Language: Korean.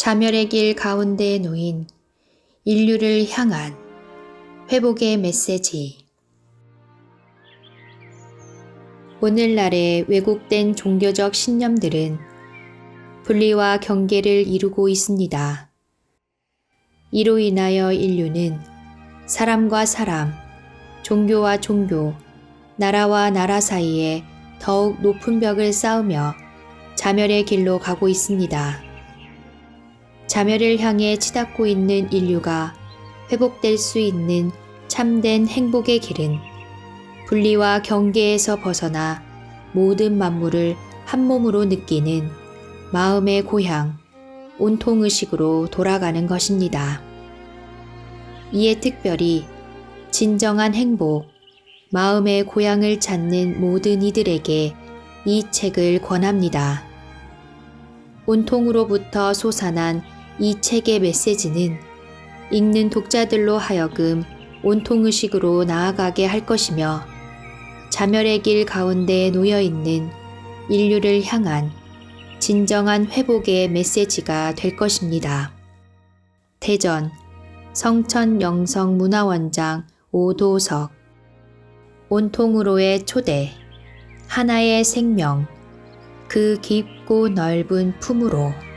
자멸의 길 가운데에 놓인 인류를 향한 회복의 메시지. 오늘날의 왜곡된 종교적 신념들은 분리와 경계를 이루고 있습니다. 이로 인하여 인류는 사람과 사람, 종교와 종교, 나라와 나라 사이에 더욱 높은 벽을 쌓으며 자멸의 길로 가고 있습니다. 자멸을 향해 치닫고 있는 인류가 회복될 수 있는 참된 행복의 길은 분리와 경계에서 벗어나 모든 만물을 한 몸으로 느끼는 마음의 고향, 온통 의식으로 돌아가는 것입니다. 이에 특별히 진정한 행복, 마음의 고향을 찾는 모든 이들에게 이 책을 권합니다. 온통으로부터 솟아난 이 책의 메시지는 읽는 독자들로 하여금 온통의식으로 나아가게 할 것이며 자멸의 길 가운데에 놓여 있는 인류를 향한 진정한 회복의 메시지가 될 것입니다. 대전 성천 영성 문화원장 오도석 온통으로의 초대 하나의 생명 그 깊고 넓은 품으로